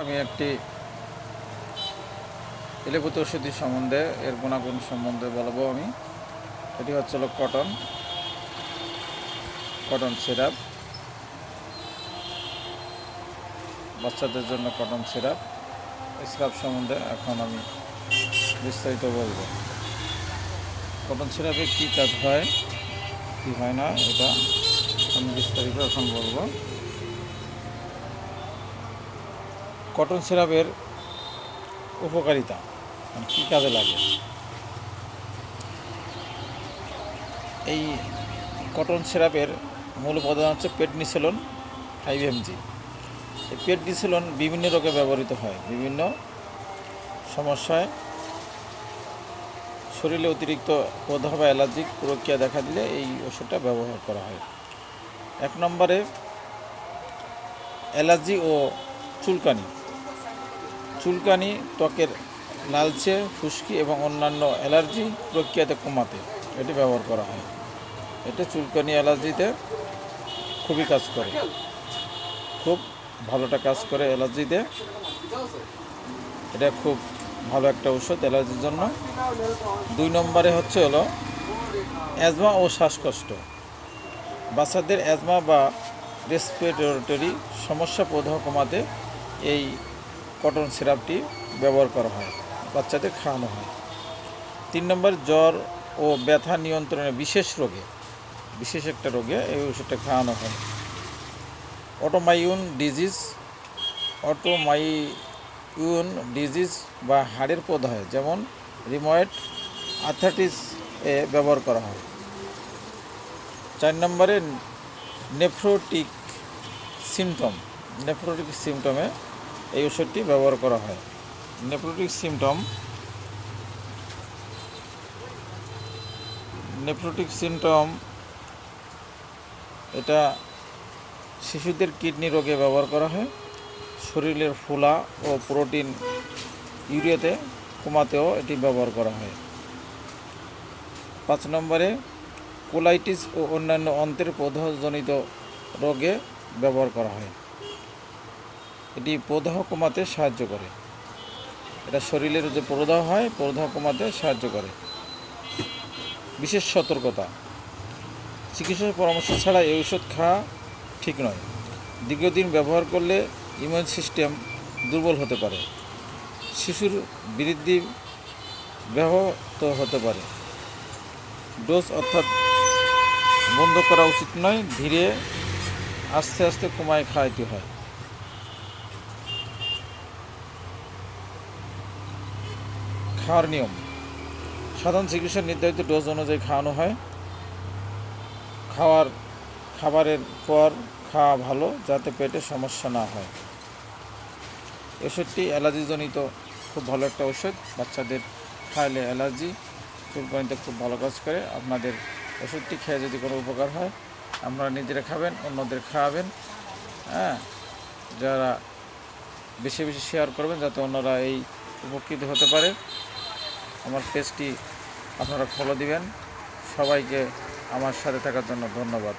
আমি একটি এলোপ্যাথি ওষুধি সম্বন্ধে, এর গুণাগুণ সম্বন্ধে বলব আমি। এটি হচ্ছে কটন কটন সিরাপ। বাচ্চাদের জন্য কটন সিরাপ। এই সিরাপ সম্বন্ধে এখন আমি বিস্তারিত বলব। কটন সিরাপে কী কাজ হয়, কী হয় না, এটা আমি বিস্তারিত এখন বলব। কটন সিরাপের উপকারিতা মানে কী কাজে লাগে? এই কটন সিরাপের মূল উপাদান হচ্ছে পেটনিসেলন ফাইভ এমজি। এই পেটনিসেলন বিভিন্ন রোগে ব্যবহৃত হয়, বিভিন্ন সমস্যায় শরীরে অতিরিক্ত প্রদাহ বা অ্যালার্জিক প্রক্রিয়া দেখা দিলে এই ওষুধটা ব্যবহার করা হয়। এক নম্বরে অ্যালার্জি ও চুলকানি। চুলকানি, ত্বকের লালচে ফুসকি এবং অন্যান্য অ্যালার্জি প্রক্রিয়াতে কমাতে এটি ব্যবহার করা হয়। এটা চুলকানি অ্যালার্জিতে খুবই কাজ করে। খুব ভালোটা কাজ করে অ্যালার্জিতে। এটা খুব ভালো একটা ওষুধ অ্যালার্জির জন্য। দুই নম্বরে হচ্ছে হলো অ্যাজমা ও শ্বাসকষ্ট। বাচ্চাদের অ্যাজমা বা রেসপিরেটরি সমস্যা প্রদাহ কমাতে এই কটন সিরাপটি ব্যবহার করা হয়, বাচ্চাদের খাওয়ানো হয়। তিন নম্বর, জ্বর ও ব্যথা নিয়ন্ত্রণে বিশেষ রোগে, বিশেষ একটা রোগে এই ওষুধটা খাওয়ানো হয়। অটোমাইউন ডিজিজ অটোমাইউন ডিজিজ বা হাড়ের প্রদাহে যেমন রিময়েড আর্থাইটিস এ ব্যবহার করা হয়। চার নম্বরে, নেফ্রোটিক সিমটম, নেফ্রোটিক সিমটমে এই ওষুধটি ব্যবহার করা হয়। Nephrotic symptom. নেফ্রোটিক সিমটম, এটা শিশুদের কিডনি রোগে ব্যবহার করা হয়। শরীরের ফোলা ও প্রোটিন ইউরিয়াতে কমাতেও এটি ব্যবহার করা হয়। পাঁচ নম্বরে, কোলাইটিস ও অন্যান্য অন্ত্রের প্রদাহজনিত রোগে ব্যবহার করা হয়। এটি প্রদাহ কমাতে সাহায্য করে। এটা শরীরের যে প্রদাহ হয়, প্রদাহ কমাতে সাহায্য করে। বিশেষ সতর্কতা। চিকিৎসকের পরামর্শ ছাড়া এই ওষুধ খাওয়া ঠিক নয়। দীর্ঘদিন ব্যবহার করলে ইমিউন সিস্টেম দুর্বল হতে পারে। শিশুর বৃদ্ধি ব্যাহত হতে পারে। ডোজ অর্থাৎ বন্ধ করা উচিত নয়, ধীরে আস্তে আস্তে কমায় খাওয়াইতে হয়। খাওয়ার নিয়ম। সাধারণ চিকিৎসার নির্ধারিত ডোজ অনুযায়ী খাওয়ানো হয়। খাওয়ার, খাবারের পর খাওয়া ভালো যাতে পেটে সমস্যা না হয়। ওষুধটি অ্যালার্জিজনিত, খুব ভালো একটা ওষুধ বাচ্চাদের খাইলে অ্যালার্জি চুলকানিতে খুব ভালো কাজ করে। আপনাদের ওষুধটি খেয়ে যদি কোনো উপকার হয়, আপনারা নিজেরা খাবেন, অন্যদের খাওয়াবেন। হ্যাঁ যারা বেশি বেশি শেয়ার করবেন, যাতে অন্যরা এই উপকৃত হতে পারে। আমার পেজটি আপনারা ফলো দিবেন। সবাইকে আমার সাথে থাকার জন্য ধন্যবাদ।